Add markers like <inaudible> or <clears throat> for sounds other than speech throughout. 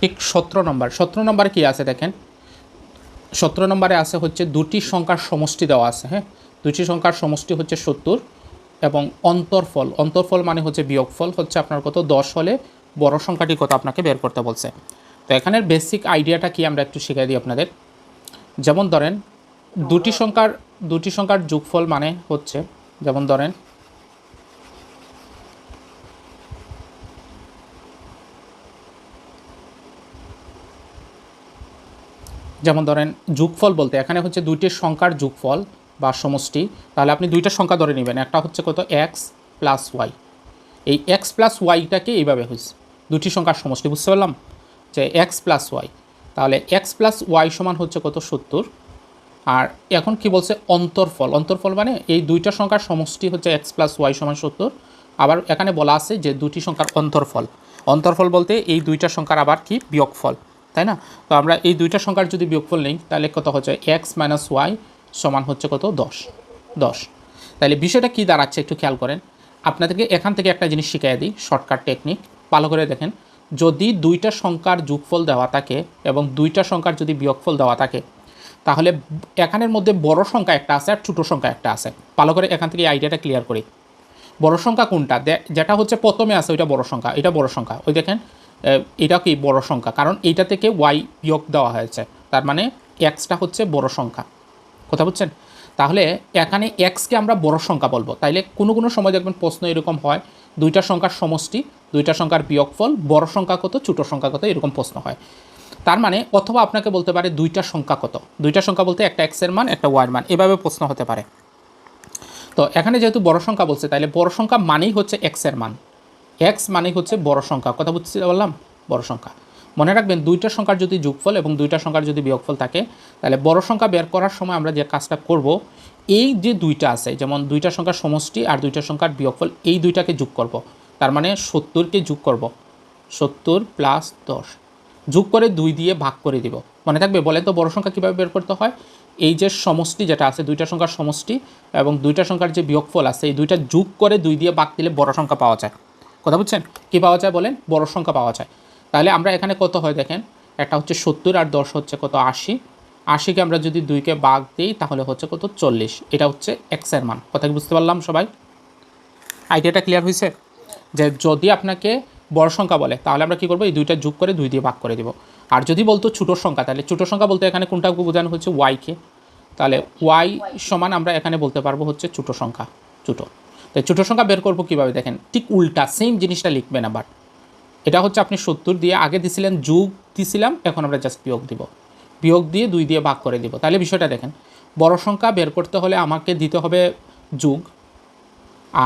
ঠিক সতেরো নম্বর। সতেরো নম্বরে কী আছে দেখেন? সতেরো নম্বরে আছে হচ্ছে দুটি সংখ্যার সমষ্টি দেওয়া আছে হ্যাঁ? দুটি সংখ্যার সমষ্টি হচ্ছে সত্তর এবং অন্তরফল। অন্তরফল মানে হচ্ছে বিয়োগফল, হচ্ছে আপনার কত? দশ হলে বড় সংখ্যাটি কত আপনাকে বের করতে বলছে। তো এখানের বেসিক আইডিয়াটা কি আমরা একটু শিখাই দিই আপনাদের। যেমন ধরেন, দুটি সংখ্যার দুটি সংখ্যার যোগফল মানে হচ্ছে যেমন ধরেন যেমন ধরেন যোগফল বলতে, এখানে হচ্ছে দুইটি সংখ্যার যোগফল বা সমষ্টি, তাহলে আপনি দুইটা সংখ্যা ধরে নেবেন। একটা হচ্ছে কত? এক্স প্লাস ওয়াই এই এক্স প্লাস ওয়াইটাকে এইভাবে হয়েছে দুটি সংখ্যার সমষ্টি, বুঝতে পারলাম? যে এক্স প্লাস ওয়াই তাহলে এক্স প্লাস ওয়াই সমান হচ্ছে কত? সত্তর। আর এখন কি বলছে? অন্তরফল। অন্তরফল মানে এই দুইটা সংখ্যার সমষ্টি হচ্ছে এক্স প্লাস ওয়াই সমান সত্তর। আবার এখানে বলা আছে যে দুটি সংখ্যার অন্তরফল। অন্তরফল বলতে এই দুইটা সংখ্যার আবার কি? বিয়োগফল। তাই না? তো আমরা এই দুইটা সংখ্যার যদি বিয়োগফল নেই, তাহলে কত হচ্ছে? এক্স মাইনাস ওয়াই সমান হচ্ছে কত? দশ। দশ। তাহলে বিষয়টা কী দাঁড়াচ্ছে একটু খেয়াল করেন। আপনাদেরকে এখান থেকে একটা জিনিস শিখিয়ে দিই শর্টকাট টেকনিক ভালো করে দেখেন। যদি দুইটা সংখ্যার যোগফল দেওয়া থাকে এবং দুইটা সংখ্যার যদি বিয়োগফল দেওয়া থাকে, তাহলে এখানের মধ্যে বড় সংখ্যা একটা আছে আর ছোটো সংখ্যা একটা আছে। ভালো করে এখান থেকে আইডিয়াটা ক্লিয়ার করি। বড় সংখ্যা কোনটা? যেটা হচ্ছে প্রথমে আছে ওইটা বড় সংখ্যা, এটা বড় সংখ্যা। ওই দেখেন এটা কি বড় সংখ্যা? কারণ এইটা থেকে ওয়াই বিয়োগ দেওয়া হয়েছে। তার মানে এক্সটা হচ্ছে বড় সংখ্যা। কথা বুঝছেন? তাহলে এখানে এক্সকে আমরা বড় সংখ্যা বলব। তাইলে কোনো কোনো সময় দেখবেন প্রশ্ন এরকম হয়, দুইটা সংখ্যার সমষ্টি, দুইটা সংখ্যার বিয়োগফল, বড় সংখ্যা কত, ছোটো সংখ্যা কত, এরকম প্রশ্ন হয়। তার মানে অথবা আপনাকে বলতে পারে দুইটা সংখ্যা কত। দুইটা সংখ্যা বলতে একটা এক্সের মান, একটা ওয়ার মান। এভাবে প্রশ্ন হতে পারে। তো এখানে যেহেতু বড় সংখ্যা বলছে তাহলে বড় সংখ্যা মানেই হচ্ছে এক্সের মান। এক্স মানে হচ্ছে বড় সংখ্যা। কথা বুঝতে বললাম বড় সংখ্যা। মনে রাখবেন, দুইটা সংখ্যার যদি যোগফল এবং দুইটা সংখ্যার যদি বিয়োগফল থাকে, তাহলে বড় সংখ্যা বের করার সময় আমরা যে কাজটা করব, এই যে দুইটা আছে, যেমন দুইটা সংখ্যার সমষ্টি আর দুইটা সংখ্যার বিয়োগফল, এই দুইটাকে যোগ করব। তার মানে সত্তরকে যোগ করব। সত্তর প্লাস দশ। যোগ করে দুই দিয়ে ভাগ করে দিব। মনে থাকবে, বলেন তো বড় সংখ্যা কীভাবে বের করতে হয়? এই যে সমষ্টি যেটা আছে, দুইটা সংখ্যার সমষ্টি এবং দুইটা সংখ্যার যে বিয়োগফল আছে, এই দুইটা যোগ করে দুই দিয়ে ভাগ দিলে বড় সংখ্যা পাওয়া যায়। কথা বুঝছেন? কী পাওয়া যায় বলেন? বড় সংখ্যা পাওয়া যায়। তাহলে আমরা এখানে কত হয় দেখেন? একটা হচ্ছে সত্তর আর দশ হচ্ছে কত আশি। আশিকে আমরা যদি দুইকে ভাগ দিই, তাহলে হচ্ছে কত? চল্লিশ। এটা হচ্ছে এক্সের মান। কথা বুঝতে পারলাম সবাই? আইডিয়াটা ক্লিয়ার হয়েছে যে যদি আপনাকে বড় সংখ্যা বলে, তাহলে আমরা কী করব? এই দুইটা যোগ করে দুই দিয়ে ভাগ করে দিব। আর যদি বলতো ছোটো সংখ্যা, তাহলে ছোটো সংখ্যা বলতে এখানে কোনটা বোঝানো হচ্ছে ওয়াইকে তাহলে ওয়াই সমান আমরা এখানে বলতে পারব হচ্ছে ছোটো সংখ্যা, ছোটো। তো ছোটো সংখ্যা বের করব কীভাবে? দেখেন, ঠিক উল্টা সেম জিনিসটা লিখবেন আবার এটা হচ্ছে আপনি সত্তর দিয়ে আগে দিছিলেন, যোগ দিছিলাম, এখন আমরা জাস্ট বিয়োগ দিব। বিয়োগ দিয়ে দুই দিয়ে ভাগ করে দিব। তাহলে বিষয়টা দেখেন, বড় সংখ্যা বের করতে হলে আমাকে দিতে হবে যোগ,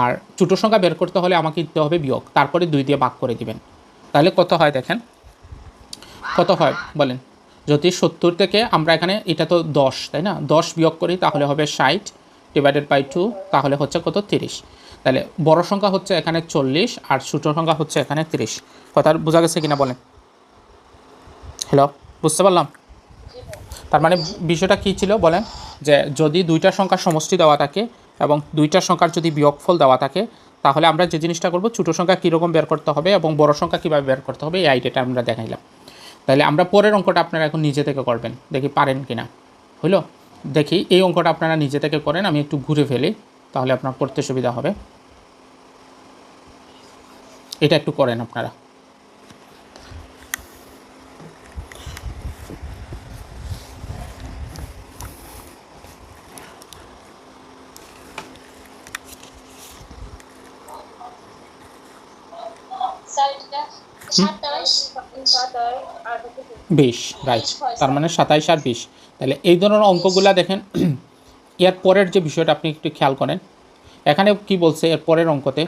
আর ছোটো সংখ্যা বের করতে হলে আমাকে দিতে হবে বিয়োগ, তারপরে দুই দিয়ে ভাগ করে দিবেন। তাহলে কত হয় দেখেন? কত হয়? বলেন, যদি সত্তর থেকে আমরা এখানে, এটা তো দশ, তাই না? দশ বিয়োগ করি, তাহলে হবে ষাট ডিভাইডেড বাই টু তাহলে হচ্ছে কত? তিরিশ। তাহলে বড় সংখ্যা হচ্ছে এখানে চল্লিশ আর ছোটো সংখ্যা হচ্ছে এখানে তিরিশ। কথা বোঝা গেছে কিনা বলেন? হ্যালো বুঝতে পারলাম? তার মানে বিষয়টা কী ছিল বলেন? যে যদি দুইটা সংখ্যার সমষ্টি দেওয়া থাকে এবং দুইটা সংখ্যার যদি বিয়োগফল দেওয়া থাকে, তাহলে আমরা যে জিনিসটা করব, ছোটো সংখ্যা কীরকম বের করতে হবে এবং বড় সংখ্যা কীভাবে বের করতে হবে, এই আইডিয়াটা আমরা দেখাইলাম। তাহলে আমরা পরের অঙ্কটা আপনারা এখন নিজে থেকে করবেন, দেখি পারেন কি না হইল? দেখি, এই অঙ্কটা আপনারা নিজে থেকে করেন, আমি একটু ঘুরে ফেলি। তাহলে আপনার করতে সুবিধা হবে। এটা একটু করেন আপনারা। বিশ রাইট তার মানে সাতাইশ আর বিশ। তাহলে এই ধরনের অঙ্কগুলা দেখেন এর পরের যে বিষয়টা আপনি একটু খেয়াল করেন এখানে কি বলছে, এর পরের অঙ্কতে,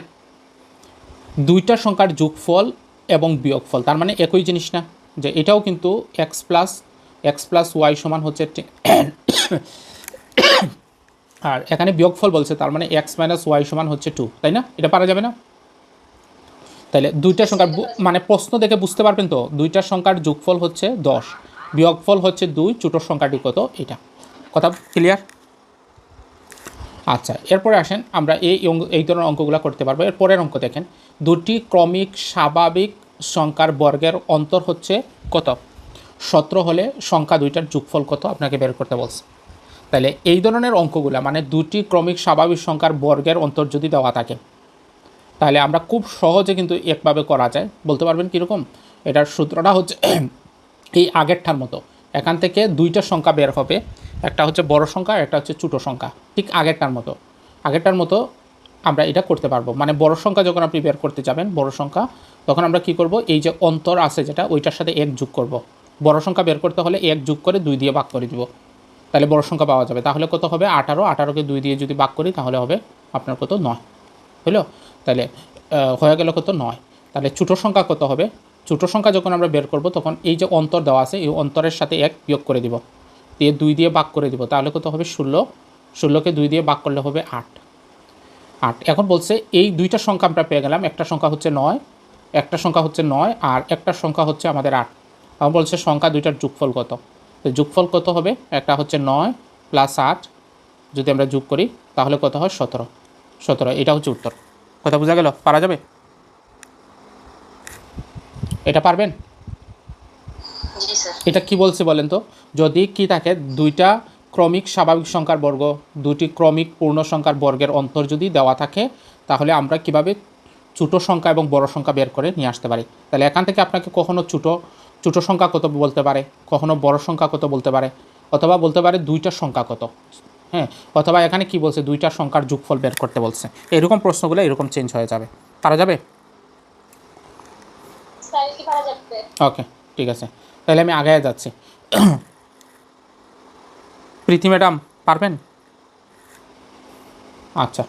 দুইটা সংখ্যার যোগফল এবং বিয়োগফল, তার মানে একই জিনিস না, যে এটাও কিন্তু X plus X plus Y সমান হচ্ছে আর এখানে বিয়োগফল বলছে, তার মানে এক্স মাইনাস ওয়াই সমান হচ্ছে টু তাই না? এটা পারা যাবে না? তাহলে দুইটা সংখ্যার মানে প্রশ্ন দেখে বুঝতে পারবেন তো, দুইটা সংখ্যার যোগফল হচ্ছে দশ, বিয়োগফল হচ্ছে দুই, ছোটো সংখ্যাটি কত, এটা। কথা ক্লিয়ার আচ্ছা এরপরে আসেন আমরা এই এই ধরনের অঙ্কগুলো করতে পারব। এর পরের অঙ্ক দেখেন, দুটি ক্রমিক স্বাভাবিক সংখ্যার বর্গের অন্তর হচ্ছে কত? সতেরো হলে সংখ্যা দুইটার যোগফল কত? আপনাকে বের করতে বলছে। তাহলে এই ধরনের অঙ্কগুলো মানে দুটি ক্রমিক স্বাভাবিক সংখ্যার বর্গের অন্তর যদি দেওয়া থাকে, তাহলে আমরা খুব সহজে কিন্তু একভাবে করা যায়। বলতে পারবেন কীরকম? এটার সূত্রটা হচ্ছে <clears throat> এই আগেরটার মতো। এখান থেকে দুইটা সংখ্যা বের হবে। একটা হচ্ছে বড় সংখ্যা একটা হচ্ছে ছোটো সংখ্যা, ঠিক আগেরটার মতো। আগেরটার মতো আমরা এটা করতে পারব। মানে বড় সংখ্যা যখন আপনি বের করতে যাবেন, বড় সংখ্যা, তখন আমরা কি করব? এই যে অন্তর আছে যেটা, ওইটার সাথে এক যোগ করব। বড় সংখ্যা বের করতে হলে এক যোগ করে দুই দিয়ে ভাগ করে দিব। তাহলে বড় সংখ্যা পাওয়া যাবে। তাহলে কত হবে? আঠারো। আঠারোকে দুই দিয়ে যদি ভাগ করি, তাহলে হবে আপনার কত? নয়। হলো তাহলে হয়ে গেল কত? নয়। তাহলে ছোটো সংখ্যা কত হবে? ছোটো সংখ্যা যখন আমরা বের করব, তখন এই যে অন্তর দেওয়া আছে, এই অন্তরের সাথে এক বিয়োগ করে দিব। দিয়ে দুই দিয়ে ভাগ করে দিব, তাহলে কত হবে? ষোলো। ষোলোকে দুই দিয়ে ভাগ করলে হবে আট। আট। এখন বলছে এই দুইটা সংখ্যা আমরা পেয়ে গেলাম, একটা সংখ্যা হচ্ছে নয়, একটা সংখ্যা হচ্ছে নয়, আর একটা সংখ্যা হচ্ছে আমাদের আট। এখন বলছে সংখ্যা দুইটার যোগফল কত? তো যোগফল কত হবে? একটা হচ্ছে নয় প্লাস আট, যদি আমরা যোগ করি, তাহলে কত হয়? সতেরো। সতেরো, এটা হচ্ছে উত্তর। কথা বোঝা গেল? পারা যাবে? এটা পারবেন? এটা কি বলছে বলেন তো? যদি কি থাকে দুইটা ক্রমিক স্বাভাবিক সংখ্যার বর্গ দুটি ক্রমিক পূর্ণ সংখ্যার বর্গের অন্তর যদি দেওয়া থাকে তাহলে আমরা কীভাবে ছোটো সংখ্যা এবং বড় সংখ্যা বের করে নিয়ে আসতে পারি? তাহলে এখান থেকে আপনাকে কখনো ছোটো ছোটো সংখ্যা কত বলতে পারে? কখনো বড় সংখ্যা কত বলতে পারে? অথবা বলতে পারে দুইটা সংখ্যা কত? হ্যাঁ অথবা এখানে কি বলছে দুইটা সংখ্যার যোগফল বের করতে বলছে? এরকম প্রশ্নগুলো এরকম চেঞ্জ হয়ে যাবে। পারা যাবে? পারা যাবে? ওকে ঠিক আছে। তাহলে আমি আগায় যাচ্ছি। প্রীতি ম্যাডাম, পারবেন? আচ্ছা।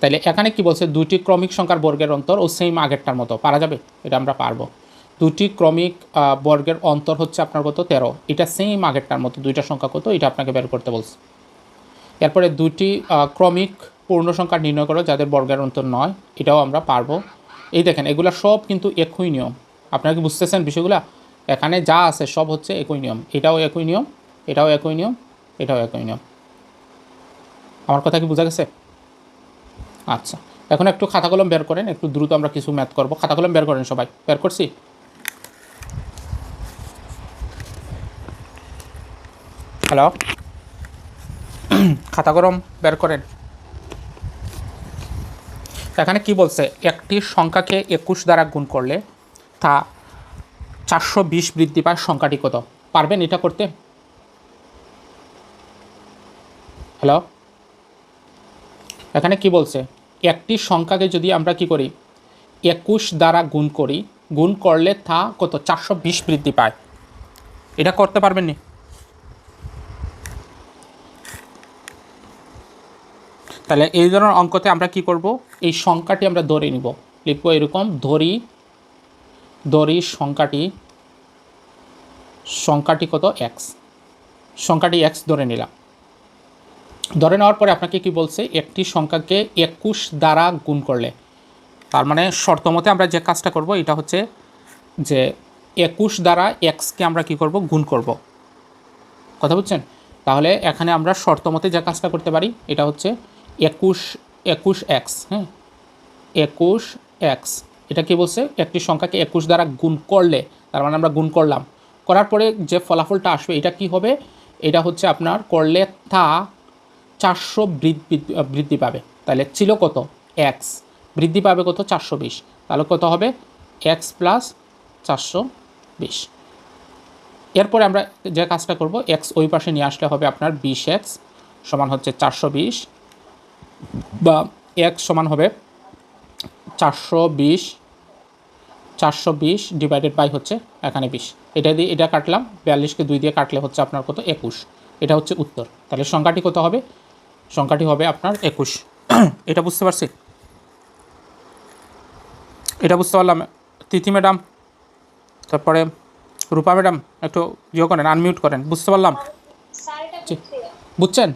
তাহলে এখানে কি বলছে? দুটি ক্রমিক সংখ্যার বর্গের অন্তর ও সেম আগেরটার মতো। পারা যাবে? এটা আমরা পারব। দুটি ক্রমিক বর্গের অন্তর হচ্ছে আপনার কত? তেরো। এটা সেম আগেরটার মতো। দুইটা সংখ্যা কত? এটা আপনাকে বের করতে বলছে। এরপরে দুটি ক্রমিক পূর্ণ সংখ্যা নির্ণয় করো, যাদের বর্গের অন্তর নয়। এটাও আমরা পারব। এই দেখেন, এগুলা সব কিন্তু একই নিয়ম। আপনারা কি বুঝতেছেন বিষয়গুলো? এখানে যা আছে সব হচ্ছে একই নিয়ম। এটাও একই নিয়ম, এটাও একই নিয়ম, এটাও একই নিয়ম। আমার কথা কি বোঝা গেছে? আচ্ছা এখন একটু খাতা কলম বের করেন, একটু দ্রুত আমরা কিছু ম্যাথ করব। খাতা কলম বের করেন সবাই। বের করছি? হ্যালো? খাতা কলম বের করেন। এখানে কি বলছে? একটি সংখ্যাকে একুশ দ্বারা গুণ করলে তা চারশো বিশ বৃদ্ধি পায় সংখ্যাটি কত? পারবেন এটা করতে? হ্যালো এখানে কি বলছে? একটি সংখ্যাকে যদি আমরা কি করি? একুশ দ্বারা গুণ করি। গুণ করলে তা কত? চারশো বিশ বৃদ্ধি পায়। এটা করতে পারবেন নি? তাহলে এই ধরনের অঙ্কতে আমরা কি করব? এই সংখ্যাটি আমরা ধরে নিব। লিখব এরকম, ধরি ধরি সংখ্যাটি সংখ্যাটি কত? এক্স সংখ্যাটি এক্স ধরে নিলাম। ধরে নেওয়ার পরে আপনাকে কি বলছে? একটি সংখ্যাকে একুশ দ্বারা গুণ করলে। তার মানে শর্ত মতে আমরা যে কাজটা করব, এটা হচ্ছে যে একুশ দ্বারা এক্সকে আমরা কি করব? গুণ করব। কথা বুঝছেন? তাহলে এখানে আমরা শর্ত মতে যে কাজটা করতে পারি, এটা হচ্ছে একুশ একুশ এক্স হ্যাঁ? একুশ এক্স এটা কি বলছে? একটি সংখ্যাকে একুশ দ্বারা গুণ করলে, তার মানে আমরা গুণ করলাম। করার পরে যে ফলাফলটা আসবে, এটা কি হবে? এটা হচ্ছে আপনার করলে তা চারশো বৃদ্ধি পাবে। তাহলে ছিল কত? এক্স বৃদ্ধি পাবে কত? চারশো বিশ। তাহলে কত হবে? এক্স প্লাস চারশো বিশ। এরপরে আমরা যে কাজটা করব এক্স ওই পাশে নিয়ে আসলে হবে আপনার বিশ এক্স সমান হচ্ছে চারশো বিশ বা এক্স সমান হবে চারশো বিশ চারশো বিশ ডিভাইডেড বাই হচ্ছে এখানে বিশ। এটা দিয়ে এটা কাটলাম বিয়াল্লিশকে দুই দিয়ে কাটলে হচ্ছে আপনার কত? একুশ। এটা হচ্ছে উত্তর। তাহলে সংখ্যাটি কত হবে? সংখ্যাটি হবে আপনার একুশ। <clears throat> এটা বুঝতে পারছি? এটা বুঝতে পারলাম। তিথি ম্যাডাম তারপরে রূপা ম্যাডাম একটু ইয়ে করেন আনমিউট করেন। বুঝতে পারলাম। বুঝছেন?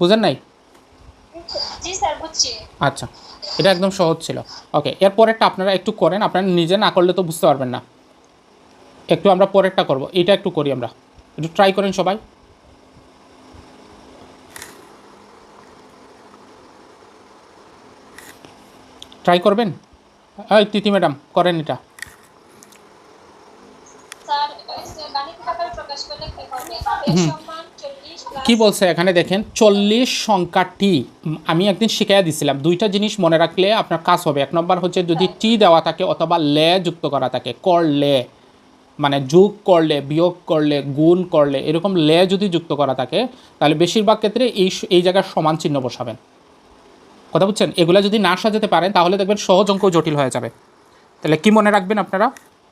বুঝেন নাই? আচ্ছা। এটা একদম সহজ ছিল। ওকে এর পরেরটা আপনারা একটু করেন আপনারা নিজে না করলে তো বুঝতে পারবেন না। একটু আমরা পরেরটা করব এটা একটু করি আমরা। একটু ট্রাই করেন সবাই। ট্রাই করবেন? এই তিতি ম্যাডাম করেন এটা। স্যার কি হবে x সমান 40 প্লাস কি বলছে এখানে দেখেন, চল্লিশ সংখ্যাটি আমি একদিন শিখাইয়া দিছিলাম। দুইটা জিনিস মনে রাখলে আপনার কাজ হবে। এক নম্বর হচ্ছে যদি টি দেওয়া থাকে অথবা লে যুক্ত করা থাকে করলে মানে যোগ করলে বিয়োগ করলে গুণ করলে এরকম লে যদি যুক্ত করা থাকে, তাহলে বেশিরভাগ ক্ষেত্রে এই এই জায়গার সমান চিহ্ন বসাবেন। কথা বুঝছেন? এগুলো যদি না সাজাতে পারেন, তাহলে দেখবেন সহজ অঙ্ক জটিল হয়ে যাবে। তাহলে কি মনে রাখবেন আপনারা?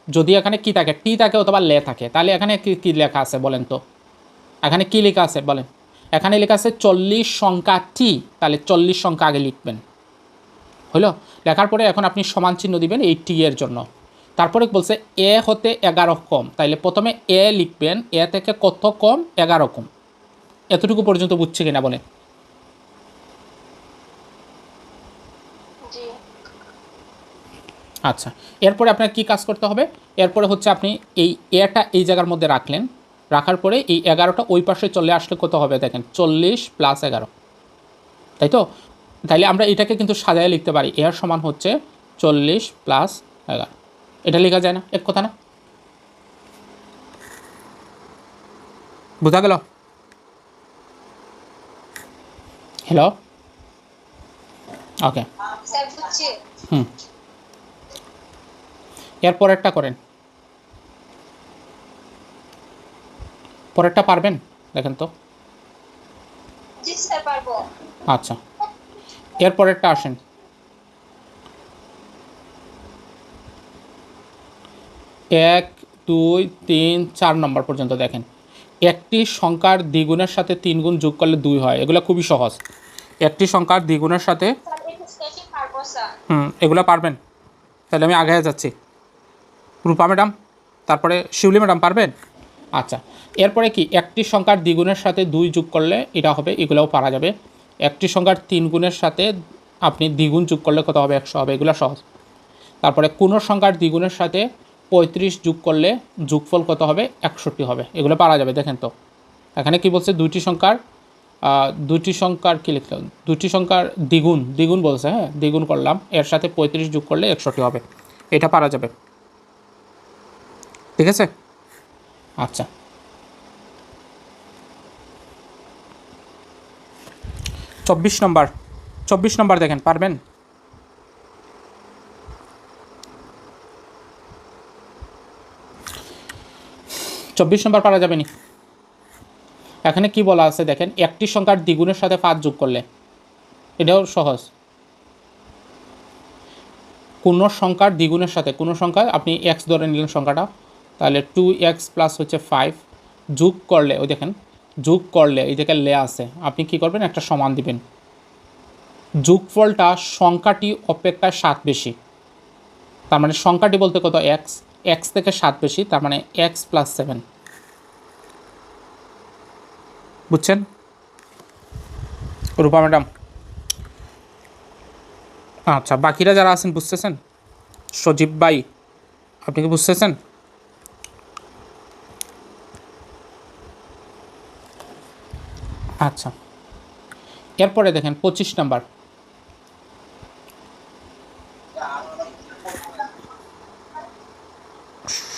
যদি এখানে কি থাকে, টি থাকে অথবা লে থাকে, তাহলে এখানে কি কি লেখা আছে বলেন তো? এখানে কি লেখা আছে? বলেন। এখানে লেখা আছে চল্লিশ সংখ্যা টি তাহলে চল্লিশ সংখ্যা আগে লিখবেন। হলো লেখার পরে এখন আপনি সমান চিহ্ন দিবেন এই টি এর জন্য। তারপরে বলছে এ হতে এগারো কম। তাইলে প্রথমে এ লিখবেন। এ থেকে কত কম? এগারো কম। এতটুকু পর্যন্ত বুঝছে কিনা বলেন। জি। আচ্ছা। এরপরে আপনার কি কাজ করতে হবে? এরপরে হচ্ছে আপনি এই এটা এই জায়গার মধ্যে রাখলেন। রাখার পরে এই এগারোটা ওই পাশে চলে আসলে কত হবে দেখেন চল্লিশ প্লাস এগারো। তাই তো? তাইলে আমরা এটাকে কিন্তু সাজায় লিখতে পারি। এর সমান হচ্ছে চল্লিশ প্লাস এগারো। এটা লেখা যায় না এক কথা না? বোঝা গেল? Hello okay hmm. এর একটা করেন। পরেরটা পারবেন? দেখেন তো। জি স্যার পারব। আচ্ছা। এর পরেরটা আসেন। এক দুই তিন চার নম্বর পর্যন্ত দেখেন। একটি সংখ্যার দ্বিগুণের সাথে তিন গুণ যোগ করলে দুই হয়। এগুলো খুবই সহজ। একটি সংখ্যার দ্বিগুণের সাথে হুম এগুলো পারবেন। তাহলে আমি আগে যাচ্ছি। রূপা ম্যাডাম তারপরে শিউলি ম্যাডাম পারবেন? আচ্ছা এরপরে কি একটি সংখ্যার দ্বিগুণের সাথে দুই যোগ করলে এটা হবে, এগুলোও পারা যাবে। একটি সংখ্যার তিন গুণের সাথে আপনি দ্বিগুণ যোগ করলে কত হবে? একশো হবে, এগুলো সহজ। তারপরে কোনো সংখ্যার দ্বিগুণের সাথে পঁয়ত্রিশ যোগ করলে যোগফল কত হবে? একষট্টি হবে, এগুলো পারা যাবে, দেখেন তো। এখানে কি বলছে? দুইটি সংখ্যার দুটি সংখ্যার কী লিখলাম দুটি সংখ্যার দ্বিগুণ দ্বিগুণ বলছে হ্যাঁ দ্বিগুণ করলাম, এর সাথে পঁয়ত্রিশ যোগ করলে একষট্টি হবে, এটা পারা যাবে। ঠিক আছে? আচ্ছা। চব্বিশ নম্বর চব্বিশ নম্বর দেখেন, পারবেন? চব্বিশ নম্বর পারা যাবে নি এখানে কি বলা আছে দেখেন, একটি সংখ্যার দ্বিগুণের সাথে পাঁচ যোগ করলে। এটাও সহজ। কোনো সংখ্যার দ্বিগুণের সাথে, কোনো সংখ্যা আপনি এক্স ধরে নিলেন সংখ্যাটা তাহলে টু এক্স প্লাস হচ্ছে ফাইভ যোগ করলে, ওই দেখেন, যোগ করলে, এই জায়গায় লে আছে, আপনি কি করবেন? একটা সমান দিবেন। যোগফলটা সংখ্যাটি অপেক্ষায় সাত বেশি। তার মানে সংখ্যাটি বলতে কত? এক্স এক্স থেকে সাত বেশি, তার মানে এক্স প্লাস সেভেন বুঝছেন? রূপা ম্যাডাম। আচ্ছা বাকিরা যারা আছেন, বুঝতেছেন? সজীব ভাই, আপনি কি বুঝতেছেন? আচ্ছা। এরপরে দেখেন পঁচিশ নাম্বার।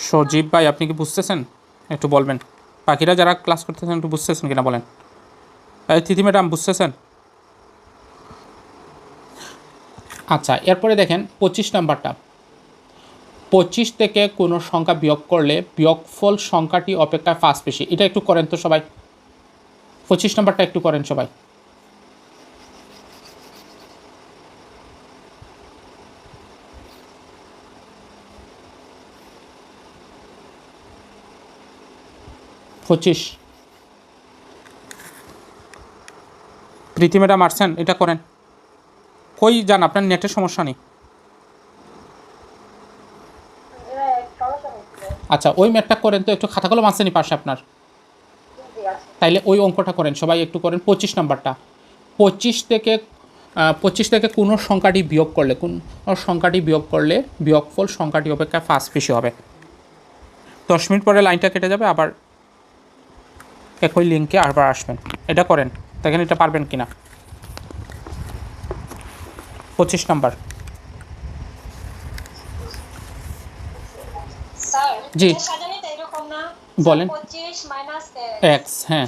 সজীব ভাই, আপনি কি বুঝতেছেন? একটু বলবেন। পাখিরা যারা ক্লাস করতেছেন, একটু বুঝতেছেন কিনা বলেন? এই তিথি ম্যাডাম, বুঝতেছেন? আচ্ছা এরপরে দেখেন পঁচিশ নাম্বারটা। পঁচিশ থেকে কোনো সংখ্যা বিয়োগ করলে বিয়োগফল সংখ্যাটি অপেক্ষায় ফার্স্ট বেশি। এটা একটু করেন তো সবাই। পঁচিশ নাম্বারটা একটু করেন সবাই। পঁচিশ। প্রীতি ম্যাডাম আসছেন, এটা করেন। কই যান, আপনার নেটের সমস্যা নেই। আচ্ছা ওই ম্যাটটা করেন তো, একটু খাতা কলম আসেনি পাশে আপনার। তাইলে ওই অঙ্কটা করেন সবাই একটু করেন পঁচিশ নাম্বারটা। পঁচিশ থেকে পঁচিশ থেকে কোনো সংখ্যাটি বিয়োগ করলে কোন সংখ্যাটি বিয়োগ করলে বিয়োগফল সংখ্যাটি অপেক্ষা ফার্স্ট বেশি হবে। দশ মিনিট পরে লাইনটা কেটে যাবে আবার একই লিঙ্কে আবার আসবেন। এটা করেন দেখেন এটা পারবেন কিনা। পঁচিশ নাম্বার। জি। এটা সাজানোটা এরকম না বলেন। এক্স হ্যাঁ।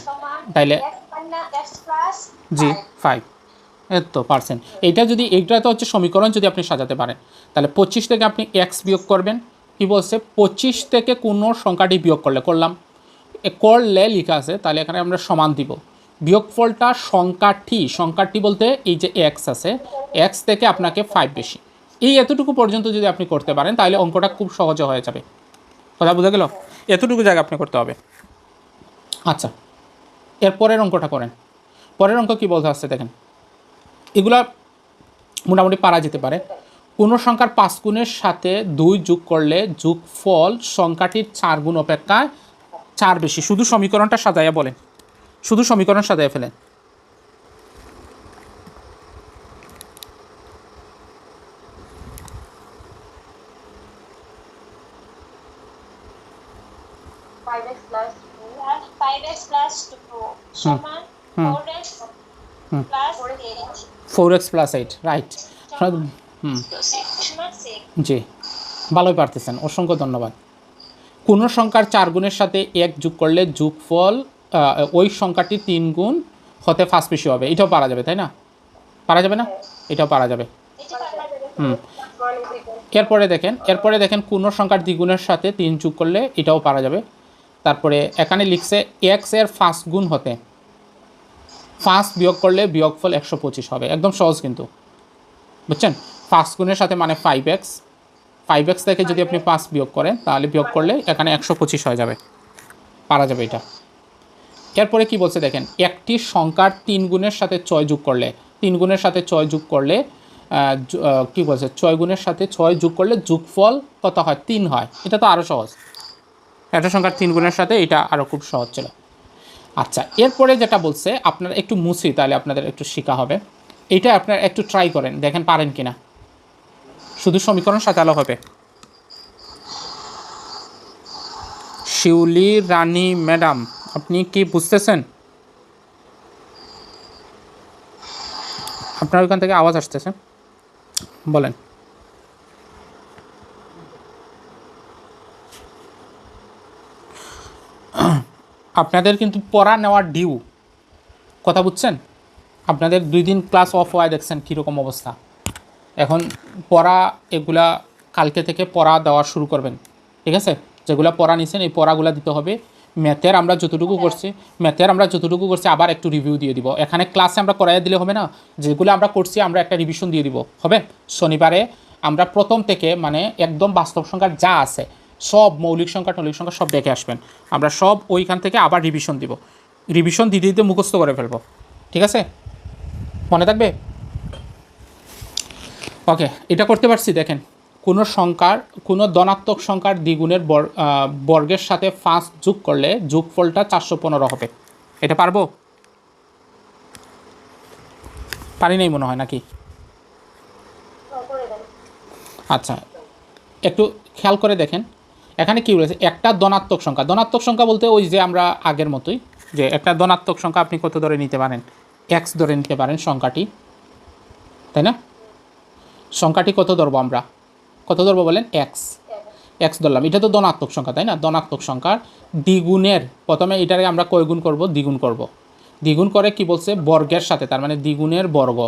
তাইলে জি ফাইভ এর তো পার্সেন্ট এইটা যদি এইটা তো হচ্ছে সমীকরণ যদি আপনি সাজাতে পারেন। তাহলে পঁচিশ থেকে আপনি এক্স বিয়োগ করবেন। কি বলছে? পঁচিশ থেকে কোনো সংখ্যাটি বিয়োগ করলে? করলাম। এ করলে লেখা আছে তাহলে এখানে আমরা সমান দিব। বিয়োগফলটা সংখ্যাটি সংখ্যাটি বলতে এই যে এক্স আছে এক্স থেকে আপনাকে ফাইভ বেশি। এই এতটুকু পর্যন্ত যদি আপনি করতে পারেন তাহলে অঙ্কটা খুব সহজে হয়ে যাবে। কথা বোঝা গেল? এতটুকু জায়গা আপনি করতে হবে। আচ্ছা এর পরের অঙ্কটা করেন। পরের অঙ্ক কী বলতে আসছে দেখেন। এগুলা মোটামুটি পারা যেতে পারে। কোনো সংখ্যার পাঁচ গুণের সাথে দুই যোগ করলে যোগ ফল সংখ্যাটির চার গুণ অপেক্ষায় চার বেশি। শুধু সমীকরণটা সাজাইয়া বলেন। শুধু সমীকরণ সাজাইয়া ফেলেন five X plus five X plus two সমান হুম। Four X hmm. Plus eight four X plus eight right hmm জি ভালোই পারতেছেন অসংখ্য ধন্যবাদ। কোনো সংখ্যার চার গুণের সাথে এক যোগ করলে যোগফল ওই সংখ্যাটি তিন গুণ হতে ফার্স্ট বেশি হবে। এটাও পারা যাবে তাই না? পারা যাবে না? এটাও পারা যাবে। হুম। এরপরে দেখেন এরপরে দেখেন কোনো সংখ্যার দ্বিগুণের সাথে তিন যোগ করলে এটাও পারা যাবে। তারপরে এখানে লিখছে এক্সের ফার্স্ট গুণ হতে। ফার্স্ট বিয়োগ করলে বিয়োগফল একশো পঁচিশ হবে। একদম সহজ কিন্তু। বুঝছেন? ফার্স্ট গুণের সাথে মানে ফাইভ এক্স ফাইভ এক্স থেকে যদি আপনি পাঁচ বিয়োগ করেন, তাহলে বিয়োগ করলে এখানে একশো পঁচিশ হয়ে যাবে। পারা যাবে এটা। এরপরে কি বলছে দেখেন? একটি সংখ্যার তিন গুণের সাথে ছয় যোগ করলে, তিন গুণের সাথে ছয় যোগ করলে কি বলছে? ছয় গুণের সাথে ছয় যোগ করলে যোগফল কত হয়? তিন হয়। এটা তো আরও সহজ। একটা সংখ্যার তিন গুণের সাথে এটা আরও খুব সহজ ছিল। আচ্ছা এরপরে যেটা বলছে, আপনারা একটু মুছি, তাহলে আপনাদের একটু শেখা হবে। এটা আপনারা একটু ট্রাই করেন, দেখেন পারেন কি না শুধু সমীকরণ সাজালো হবে। শিউলি রানী, ম্যাডাম, আপনি কি বুঝতেছেন? আপনার ওইখান থেকে আওয়াজ আসতেছে। বলেন। আপনাদের কিন্তু পড়া নেওয়ার ডিউ কথা বুঝছেন? আপনাদের দুই দিন ক্লাস অফ হয় দেখছেন কীরকম অবস্থা। এখন পড়া এগুলা কালকে থেকে পড়া দেওয়া শুরু করবেন। ঠিক আছে? যেগুলা পড়া নিছেন এই পড়াগুলা দিতে হবে। ম্যাথের আমরা যতটুকু করছি ম্যাথের আমরা যতটুকু করছি আবার একটু রিভিউ দিয়ে দিব। এখানে ক্লাসে আমরা করাইয়া দিলে হবে না? যেগুলো আমরা করছি আমরা একটা রিভিশন দিয়ে দিব। হবে? শনিবারে আমরা প্রথম থেকে মানে একদম বাস্তব সংখ্যার যা আছে সব মৌলিক সংখ্যা, টৌলিক সংখ্যা সব দেখে আসবেন। আমরা সব ওইখান থেকে আবার রিভিশন দিব। রিভিশন দিতে দিতে মুখস্থ করে ফেলব। ঠিক আছে? মনে থাকবে? ওকে এটা করতে পারছি, দেখেন। কোনো সংখ্যার, কোনো ধনাত্মক সংখ্যার দ্বিগুণের বর- বর্গের সাথে পাঁচ যোগ করলে যোগফলটা চারশো পনেরো হবে। এটা পারব? পারি নাই মনে হয়, নাকি? আচ্ছা একটু খেয়াল করে দেখেন। এখানে কি বলেছে? একটা ধনাত্মক সংখ্যা। ধনাত্মক সংখ্যা বলতে ওই যে আমরা আগের মতোই, যে একটা ধনাত্মক সংখ্যা আপনি কত ধরে নিতে পারেন? এক্স ধরে নিতে পারেন সংখ্যাটি। তাই না? সংখ্যাটি কত ধরবো আমরা? কত ধরবো বলেন? এক্স এক্স ধরলাম। এটা তো ধনাত্মক সংখ্যা, তাই না? ধনাত্মক সংখ্যার দ্বিগুণের। প্রথমে এটাকে আমরা কয় গুণ করব? দ্বিগুণ করব। দ্বিগুণ করে কি বলছে? বর্গের সাথে, তার মানে দ্বিগুণের বর্গ।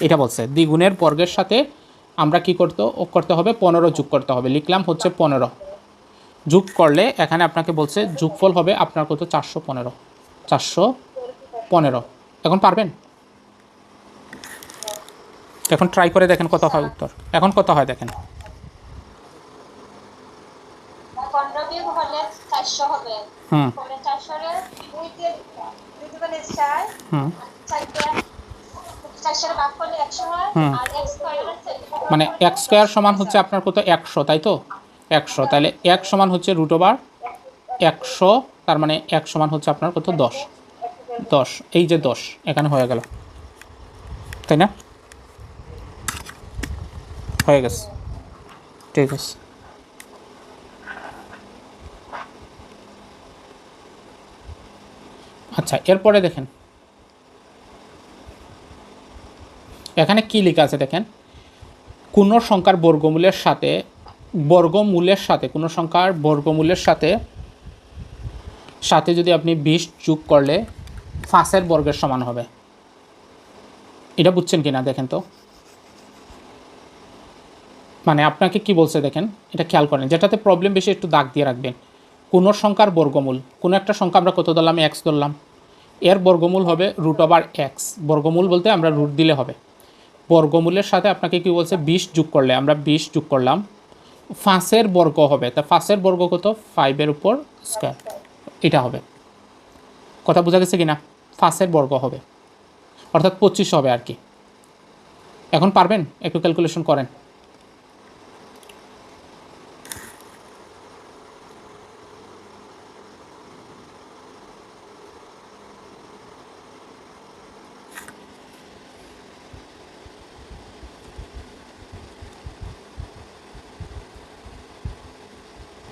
এটা বলছে, দ্বিগুণের বর্গের সাথে আমরা কি করতে? করতে হবে, পনেরো যোগ করতে হবে। লিখলাম হচ্ছে পনেরো। যোগ করলে এখানে আপনাকে বলছে যোগফল হবে আপনার কত? চারশো পনেরো। চারশো পনেরো। এখন পারবেন? এখন ট্রাই করে দেখেন কত হয় উত্তর। এখন কত হয় দেখেন। হুম। হুম। মানে এক স্কোয়ার সমান হচ্ছে আপনার কত? একশো, তাই তো? একশো। তাহলে এক সমান হচ্ছে রুট ওভার একশো, তার মানে এক সমান হচ্ছে আপনার কত? দশ। দশ, এই যে দশ, এখানে হয়ে গেল। তাই না? হয়ে গেছে। ঠিক আছে। আচ্ছা এরপরে দেখেন। এখানে কি লেখা আছে দেখেন? কোনো সংখ্যার বর্গমূলের সাথে বর্গমূলের সাথে, কোনো সংখ্যার বর্গমূলের সাথে সাথে যদি আপনি বিশ যোগ করলে ফাঁসের বর্গের সমান হবে। এটা বুঝছেন কি না দেখেন তো? মানে আপনাকে কি বলছে দেখেন? এটা খেয়াল করেন, যেটাতে প্রবলেম বেশি একটু দাগ দিয়ে রাখবেন। কোনো সংখ্যার বর্গমূল, কোনো একটা সংখ্যা আমরা কত ধরলাম? এক্স ধরলাম। এর বর্গমূল হবে রুট ওভার এক্স বর্গমূল বলতে আমরা রুট দিলে হবে। বর্গমূলের সাথে আপনাকে কি বলছে? বিশ যোগ করলে, আমরা বিশ যোগ করলাম। ফাঁসের বর্গ হবে। তা ফাঁসের বর্গ কত? ফাইভের উপর স্কোয়ার এটা হবে। কথা বোঝা গেছে কি না ফাঁসের বর্গ হবে। অর্থাৎ পঁচিশ হবে আর কি। এখন পারবেন? একটু ক্যালকুলেশন করেন।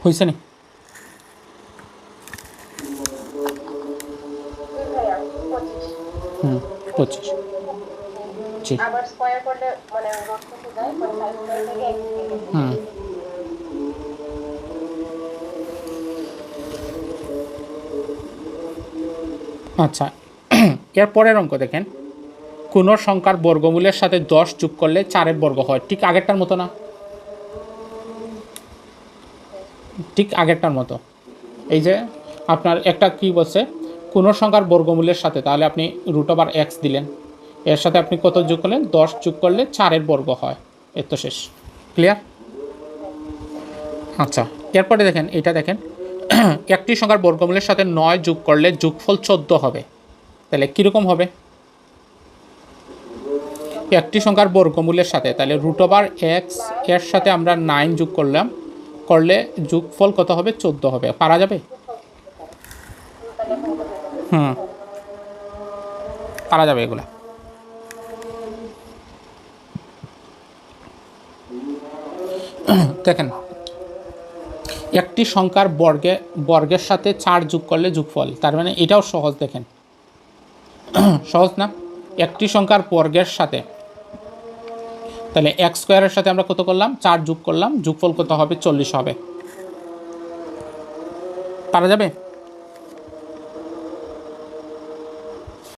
হয়েছে নি? হুম হুম। আচ্ছা <clears throat> এর পরের অঙ্ক দেখেন। কোনো সংখ্যার বর্গমূলের সাথে দশ যোগ করলে চারের বর্গ হয়। ঠিক আগেরটার মতো না? ঠিক আগেরটার মতো। এই যে আপনার একটা কি বলছে কোনো সংখ্যার বর্গমূলের সাথে, তাহলে আপনি রুট ওভার এক্স দিলেন। এর সাথে আপনি কত যোগ করলেন? দশ যোগ করলে চারের বর্গ হয়। এর তো শেষ। ক্লিয়ার আচ্ছা এরপরে দেখেন এটা দেখেন। <clears throat> একটি সংখ্যার বর্গমূলের সাথে নয় যোগ করলে যোগফল চোদ্দ হবে। তাহলে কীরকম হবে? একটি সংখ্যার বর্গমূলের সাথে, তাহলে রুট ওভার এক্সের সাথে আমরা নাইন যোগ করলাম। করলে যোগফল কত হবে? চোদ্দ হবে। পারা যাবে? হুম। পারা যাবে এগুলা। দেখেন, একটি সংখ্যার বর্গে, বর্গের সাথে চার যোগ করলে যোগফল। তার মানে এটাও সহজ, দেখেন। সহজ না? একটি সংখ্যার বর্গের সাথে তাহলে এক স্কোয়ারের সাথে আমরা কত করলাম? চার যোগ করলাম। যোগফল কত হবে? চল্লিশ হবে। পারা যাবে?